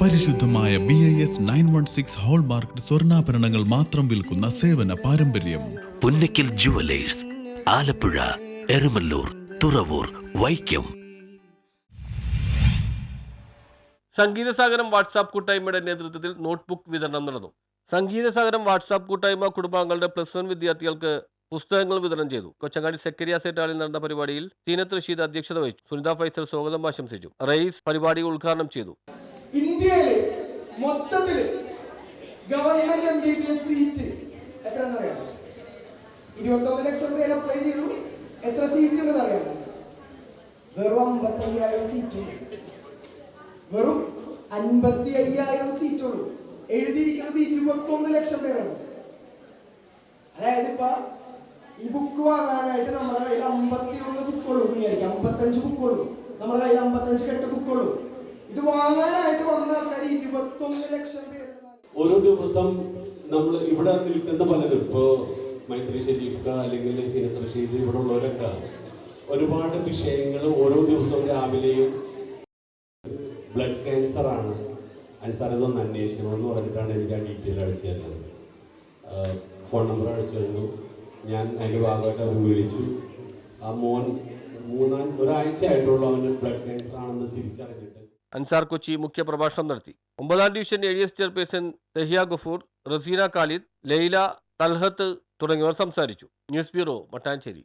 പരിശുദ്ധമായ B I S nine one six hallmark സ്വർണാഭരണങ്ങൾ മാത്രം വിൽക്കുന്ന സേവന പാരമ്പര്യം. പുന്നക്കിൽ ജുവലേഴ്സ് ആലപ്പുഴ എരുമല്ലൂർ തുറവൂർ വൈക്കം. സംഗീതസാഗരം വാട്സാപ്പ് കൂട്ടായ്മയുടെ നേതൃത്വത്തിൽ നോട്ട്ബുക്ക് വിതരണം നടന്നു. സംഗീതസാഗരം വാട്സാപ്പ് കൂട്ടായ്മ കുടുംബാംഗങ്ങളുടെ പ്ലസ് വൺ വിദ്യാർത്ഥികൾക്ക് പുസ്തകങ്ങൾ വിതരണം ചെയ്തു. കൊച്ചങ്ങാടി സെക്കരിയ സെറ്റാളിൽ നടന്ന പരിപാടിയിൽ സീനത്ത് റഷീദ് അധ്യക്ഷത വഹിച്ചു. സുനിത ഫൈസൽ സ്വാഗതം ആശംസിച്ചു. റയീസ് പരിപാടി ഉദ്ഘാടനം ചെയ്തു. ഇന്ത്യയിൽ മൊത്തത്തിൽ government M B B S seat എത്രയാണെന്ന് അറിയാമോ ഇരുപത്തൊന്ന് ലക്ഷം പേര് അപ്ലൈ ചെയ്തു. എത്ര സീറ്റ് ഉണ്ടെന്ന് അറിയാമോ വെറും അമ്പത്തി അയ്യായിരം സീറ്റ് വെറും അൻപത്തി അയ്യായിരം സീറ്റ് ഉള്ളൂ എഴുതിയിരിക്കുന്നത് ഇരുപത്തൊന്ന് ലക്ഷം പേരാണ് അതായത് ഇപ്പൊ ഈ ബുക്ക് വാങ്ങാനായിട്ട് നമ്മുടെ കയ്യിൽ അമ്പത്തി ഒന്ന് വിചാരിക്കും. അമ്പത്തഞ്ച് ബുക്കുള്ളൂ നമ്മുടെ കയ്യിൽ അമ്പത്തഞ്ച് കെട്ട് ബുക്കുള്ളൂ ഇത് വാങ്ങാനായിട്ട് വന്ന ആൾക്കാർ ഇരുപത്തൊന്ന് ലക്ഷം പേര് ഓരോ ദിവസം നമ്മൾ ഇവിടെ നിൽക്കുന്ന പലരും ഇപ്പോ മൈത്രി ഷെരീഫ് അല്ലെങ്കിൽ സീനത്ത് റഷീദ് ഇവിടെ ഉള്ളവരൊക്കെ ഒരുപാട് വിഷയങ്ങൾ ഓരോ ദിവസവും രാവിലെയും ബ്ലഡ് ക്യാൻസർ ആണ്. അൻസാർ ഇതൊന്ന് അന്വേഷിക്കണം എന്ന് പറഞ്ഞിട്ടാണ് എനിക്ക് ആ ഡീറ്റെയിൽ അടിച്ചു തരുന്നത് ഫോൺ നമ്പർ അടിച്ചു തന്നു. ഞാൻ അതിന്റെ ഭാഗമായിട്ട് അവർ വിളിച്ചു ആ മോൻ മൂന്നാം ഒരാഴ്ച ആയിട്ടുള്ള അവന് ബ്ലഡ് ക്യാൻസർ ആണെന്ന് തിരിച്ചറിഞ്ഞിട്ട്. അൻസാർ കൊച്ചി മുഖ്യ പ്രഭാഷണം നടത്തി. ഒമ്പതാം division A D S chairperson Dahiya Gafoor Raseena Khalid Laila Thalhath തുടങ്ങിയവർ സംസാരിച്ചു. News bureau Mattancherry.